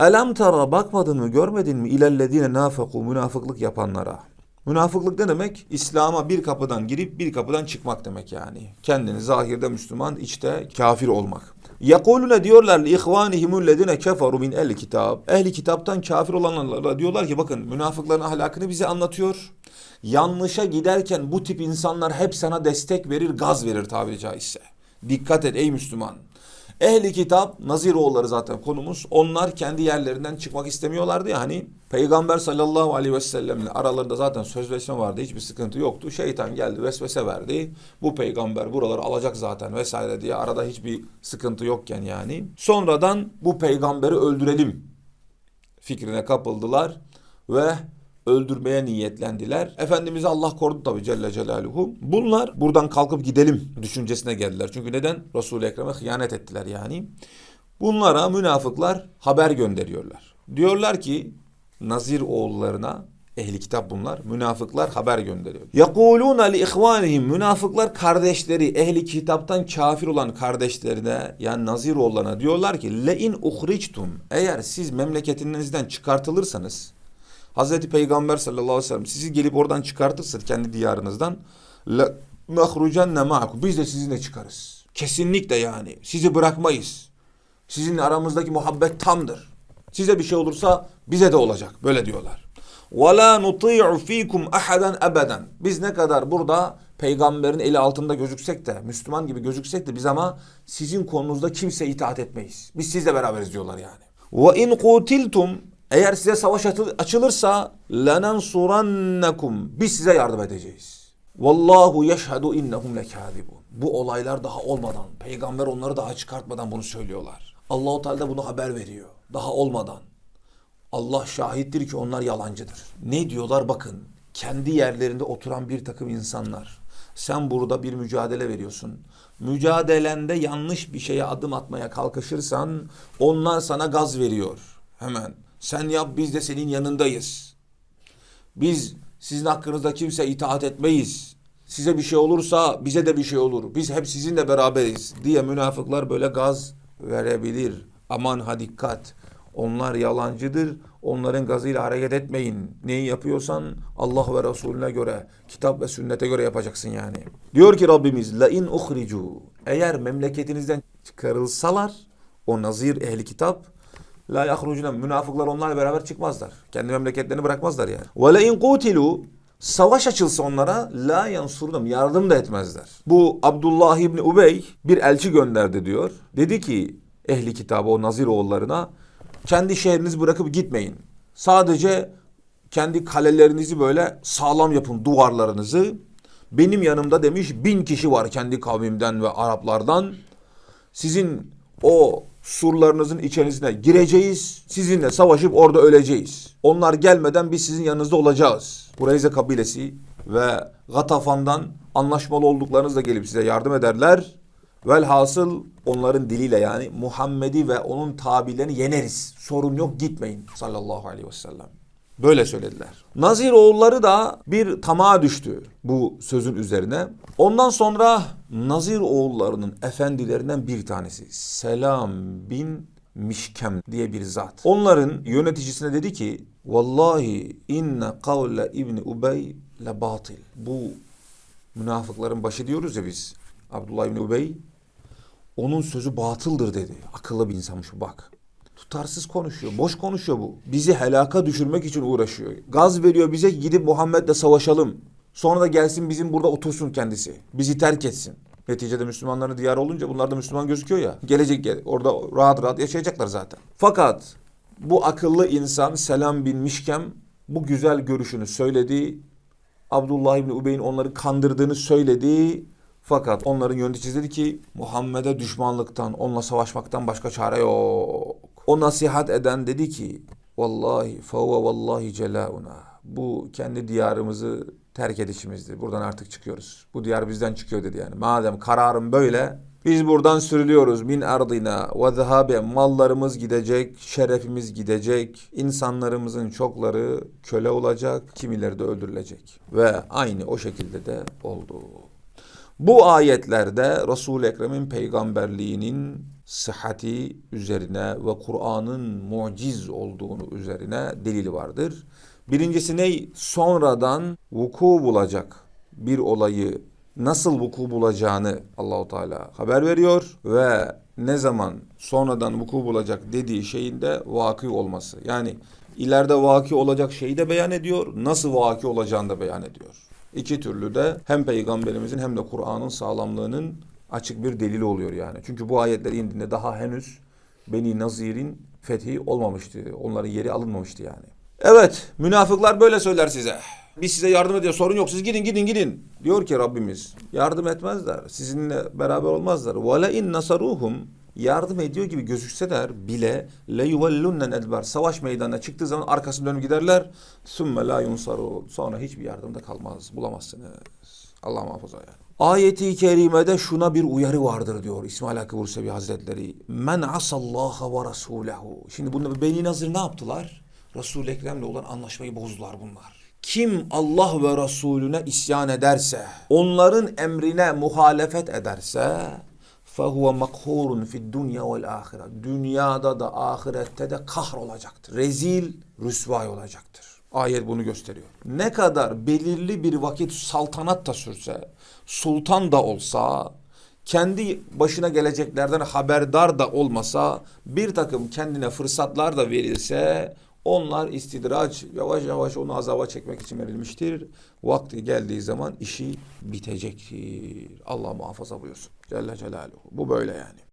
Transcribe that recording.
Elem tara bakmadın mı görmedin mi ilellezine nafeku münafıklık yapanlara. Münafıklık ne demek? İslam'a bir kapıdan girip bir kapıdan çıkmak demek yani. Kendini zahirde Müslüman, içte kafir olmak. Yakulune diyorlar li ihvanihimul ledine keferu min ehli kitap. Ehli kitaptan kafir olanlara diyorlar ki bakın münafıkların ahlakını bize anlatıyor. Yanlışa giderken bu tip insanlar hep sana destek verir, gaz verir tabiri caizse. Dikkat et ey Müslüman. Ehli kitap Naziroğulları zaten konumuz. Onlar kendi yerlerinden çıkmak istemiyorlardı ya hani Peygamber sallallahu aleyhi ve sellemle aralarında zaten sözleşme vardı. Hiçbir sıkıntı yoktu. Şeytan geldi vesvese verdi. Bu peygamber buraları alacak zaten vesaire diye arada hiçbir sıkıntı yokken yani. Sonradan bu peygamberi öldürelim fikrine kapıldılar ve öldürmeye niyetlendiler. Efendimiz'i Allah korudu tabi Celle Celaluhu. Bunlar buradan kalkıp gidelim düşüncesine geldiler. Çünkü neden? Resul-i Ekrem'e hıyanet ettiler yani. Bunlara münafıklar haber gönderiyorlar. Diyorlar ki Nazir oğullarına ehli kitap bunlar. Münafıklar haber gönderiyor. Yakuluna li ihvanihim münafıklar kardeşleri ehli kitaptan kafir olan kardeşlerine yani Nazir oğullarına diyorlar ki le in uhrictum eğer siz memleketinizden çıkartılırsanız Hazreti Peygamber sallallahu aleyhi ve sellem sizi gelip oradan çıkartırsa kendi diyarınızdan la nahrucenne ma'akum biz de sizinle çıkarız. Kesinlikle yani sizi bırakmayız. Sizinle aramızdaki muhabbet tamdır. Size bir şey olursa bize de olacak. Böyle diyorlar. وَلَا نُطِيعُ ف۪يكُمْ اَحَدًا ebeden. Biz ne kadar burada peygamberin eli altında gözüksek de, Müslüman gibi gözüksek de biz ama sizin konunuzda kimseye itaat etmeyiz. Biz sizle beraberiz diyorlar yani. وَاِنْ قُوتِلْتُمْ eğer size savaş açılırsa lenensurannekum biz size yardım edeceğiz. Vallahu yeşhedü innehum lekâzibun. Bu olaylar daha olmadan, peygamber onları daha çıkartmadan bunu söylüyorlar. Allahu Teala da bunu haber veriyor. Daha olmadan. Allah şahittir ki onlar yalancıdır. Ne diyorlar bakın. Kendi yerlerinde oturan bir takım insanlar. Sen burada bir mücadele veriyorsun. Mücadelende yanlış bir şeye adım atmaya kalkışırsan onlar sana gaz veriyor. Hemen sen yap biz de senin yanındayız. Biz sizin hakkınızda kimse itaat etmeyiz. Size bir şey olursa bize de bir şey olur. Biz hep sizinle beraberiz diye münafıklar böyle gaz verebilir. Aman ha dikkat. Onlar yalancıdır. Onların gazıyla hareket etmeyin. Neyi yapıyorsan Allah ve Resulüne göre, kitap ve sünnete göre yapacaksın yani. Diyor ki Rabbimiz la in uhricu eğer memleketinizden çıkarılsalar o nazir ehli kitap La yahrucuna münafıklar onlarla beraber çıkmazlar. Kendi memleketlerini bırakmazlar yani. Ve le in qutilu savaş açılsa onlara la yansurunum yardım da etmezler. Bu Abdullah İbni Ubey bir elçi gönderdi diyor. Dedi ki ehli kitabı o Nazir oğullarına kendi şehrinizi bırakıp gitmeyin. Sadece kendi kalelerinizi böyle sağlam yapın duvarlarınızı. Benim yanımda demiş bin kişi var kendi kavmimden ve Araplardan. Sizin o surlarınızın içerisine gireceğiz. Sizinle savaşıp orada öleceğiz. Onlar gelmeden biz sizin yanınızda olacağız. Kureyze kabilesi ve Gatafan'dan anlaşmalı olduklarınızla gelip size yardım ederler. Velhasıl onların diliyle yani Muhammed'i ve onun tabilerini yeneriz. Sorun yok gitmeyin sallallahu aleyhi ve sellem. Böyle söylediler. Nazir oğulları da bir tamağa düştü bu sözün üzerine. Ondan sonra Nazir oğullarının efendilerinden bir tanesi Selam bin Mişkem diye bir zat. Onların yöneticisine dedi ki Vallahi inne kavle İbni Ubey le batil. Bu münafıkların başı diyoruz ya biz. Abdullah İbni Ubey onun sözü batıldır dedi. Akıllı bir insanmış bak. Tutarsız konuşuyor. Boş konuşuyor bu. Bizi helaka düşürmek için uğraşıyor. Gaz veriyor bize gidip Muhammed'le savaşalım. Sonra da gelsin bizim burada otursun kendisi. Bizi terk etsin. Neticede Müslümanların diyarı olunca bunlar da Müslüman gözüküyor ya. Gelecek gel. Orada rahat rahat yaşayacaklar zaten. Fakat bu akıllı insan Selam bin Mişkem bu güzel görüşünü söyledi. Abdullah İbni Ubey'in onları kandırdığını söyledi. Fakat onların yöneticisi dedi ki Muhammed'e düşmanlıktan, onunla savaşmaktan başka çare yok. O nasihat eden dedi ki Vallahi fevve vallahi celauna. Bu kendi diyarımızı terk edişimizdir. Buradan artık çıkıyoruz. Bu diyar bizden çıkıyor dedi yani. Madem kararım böyle biz buradan sürülüyoruz min ardina ve zehabe mallarımız gidecek, şerefimiz gidecek, insanlarımızın çokları köle olacak, kimileri de öldürülecek. Ve aynı o şekilde de oldu. Bu ayetlerde Resul-i Ekrem'in peygamberliğinin sıhhati üzerine ve Kur'an'ın muciz olduğunu üzerine delili vardır. Birincisi ne? Sonradan vuku bulacak bir olayı nasıl vuku bulacağını Allahu Teala haber veriyor ve ne zaman sonradan vuku bulacak dediği şeyin de vaki olması. Yani ileride vaki olacak şeyi de beyan ediyor, nasıl vaki olacağını da beyan ediyor. İki türlü de hem peygamberimizin hem de Kur'an'ın sağlamlığının açık bir delili oluyor yani. Çünkü bu ayetler indiğinde daha henüz Beni Nazir'in fethi olmamıştı. Onların yeri alınmamıştı yani. Evet münafıklar böyle söyler size. Biz size yardım ediyor sorun yok siz gidin gidin gidin. Diyor ki Rabbimiz yardım etmezler. Sizinle beraber olmazlar. Ve le in nasaruhum yardım ediyor gibi gözükseler bile le yuvellunnen edber savaş meydanına çıktığı zaman arkasını dönüp giderler. Sümme la yunsarun. Sonra hiçbir yardımda kalmaz. Bulamazsınız. Allah muhafaza yani. Ayeti kerimede şuna bir uyarı vardır diyor İsmail Hakkı Bursevi Hazretleri. Men asallaha ve rasulehu. Şimdi bunda Beni Nazır ne yaptılar? Resul-i Ekrem'le olan anlaşmayı bozdular bunlar. Kim Allah ve Resulüne isyan ederse, onların emrine muhalefet ederse, فَهُوَ مَقْهُورٌ فِي الدُّنْيَا وَالْآخِرَةِ Dünyada da ahirette de kahrolacaktır. Rezil, rüsvay olacaktır. Ayet bunu gösteriyor. Ne kadar belirli bir vakit saltanat da sürse, sultan da olsa, kendi başına geleceklerden haberdar da olmasa, bir takım kendine fırsatlar da verilse, onlar istidraç, yavaş yavaş onu azaba çekmek için verilmiştir. Vakti geldiği zaman işi bitecektir. Allah muhafaza buyursun. Celle Celaluhu. Bu böyle yani.